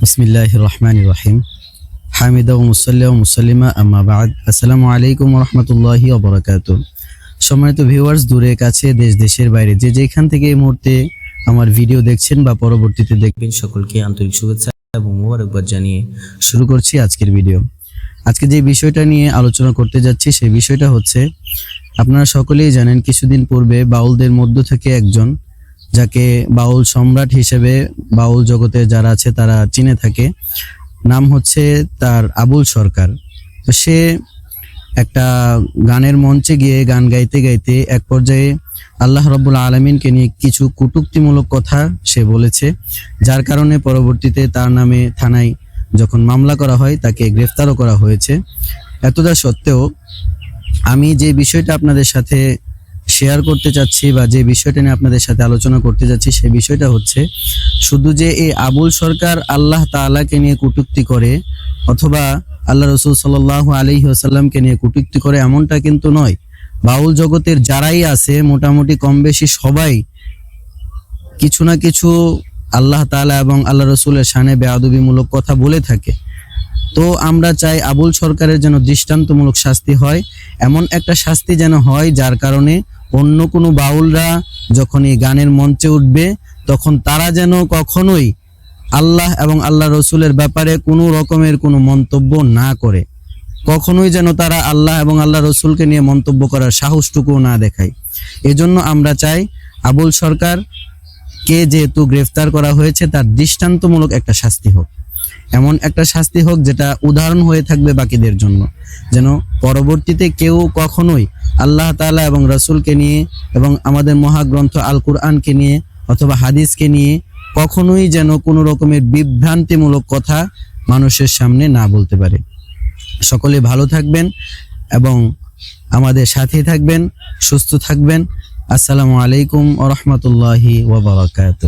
বিসমিল্লাহ রহমান রহিম হামিদা ও মুসাল্লা ও মুসাল্লিমা আম্মা বাদ আসসালামু আলাইকুম রহমতুল্লাহি অবরাকাত সম্মানিত ভিউয়ার্স দূরে, কাছে, দেশ, দেশের বাইরে, যে যেখান থেকে এই মুহূর্তে আমার ভিডিও দেখছেন বা পরবর্তীতে দেখবেন, সকলকে আন্তরিক শুভেচ্ছা এবং মোবারকবাদ জানিয়ে শুরু করছি আজকের ভিডিও আজকে যে বিষয়টা নিয়ে আলোচনা করতে যাচ্ছি, সেই বিষয়টা হচ্ছে, আপনারা সকলেই জানেন, কিছুদিন পূর্বে বাউলদের মধ্য থেকে একজন যাকে বাউল সম্রাট হিসেবে বাউল জগতে যারা আছে তারা চিনে থাকে, নাম হচ্ছে তার আবুল সরকার। তো সে একটা গানের মঞ্চে গিয়ে গান গাইতে গাইতে এক পর্যায়ে আল্লাহ রব্বুল আলমিনকে নিয়ে কিছু কটূক্তিমূলক কথা সে বলেছে, যার কারণে পরবর্তীতে তার নামে থানায় যখন মামলা করা হয় তাকে গ্রেফতারও করা হয়েছে। এতটা সত্ত্বেও আমি যে বিষয়টা আপনাদের সাথে শেয়ার করতে চাচ্ছি বা যে বিষয়টা নিয়ে আপনাদের সাথে আলোচনা করতে যাচ্ছি, সেই বিষয়টা হচ্ছে, শুধু যে এই আবুল সরকার আল্লাহ তাআলাকে নিয়ে কটূক্তি করে অথবা আল্লাহ রসুল সাল্লাহ আলী আসাল্লামকে নিয়ে কটূক্তি করে এমনটা কিন্তু নয়। বাউল জগতের যারাই আছে, মোটামুটি কম বেশি সবাই কিছু না কিছু আল্লাহ তাআলা এবং আল্লাহ রসুলের সানে বেয়াদবিমূলক কথা বলে থাকে। তো আমরা চাই আবুল সরকারের যেন দৃষ্টান্তমূলক শাস্তি হয়, এমন একটা শাস্তি যেন হয় যার কারণে অন্য কোনো বাউলরা যখন এই গানের মঞ্চে উঠবে, তখন তারা যেন কখনোই আল্লাহ এবং আল্লাহ রসুলের ব্যাপারে কোনো রকমের কোনো মন্তব্য না করে। কখনোই যেন তারা আল্লাহ এবং আল্লাহ রসুলকে নিয়ে মন্তব্য করার সাহসটুকুও না দেখায়। এজন্য আমরা চাই আবুল সরকার কে যেহেতু গ্রেফতার করা হয়েছে, তার দৃষ্টান্তমূলক একটা শাস্তি হোক। এমন একটা শাস্তি হোক যেটা উদাহরণ হয়ে থাকবে বাকিদের জন্য। যেন পরবর্তীতে কেউ কখনোই আল্লাহ তাআলা এবং রসুলকে নিয়ে এবং আমাদের মহাগ্রন্থ আল কুরআনকে নিয়ে অথবা হাদিসকে নিয়ে কখনোই যেন কোনো রকমের বিভ্রান্তিমূলক কথা মানুষের সামনে না বলতে পারে। সকলে ভালো থাকবেন এবং আমাদের সাথে থাকবেন, সুস্থ থাকবেন। আসসালামু আলাইকুম ওরহমতুল্লাহি ওবরাকাত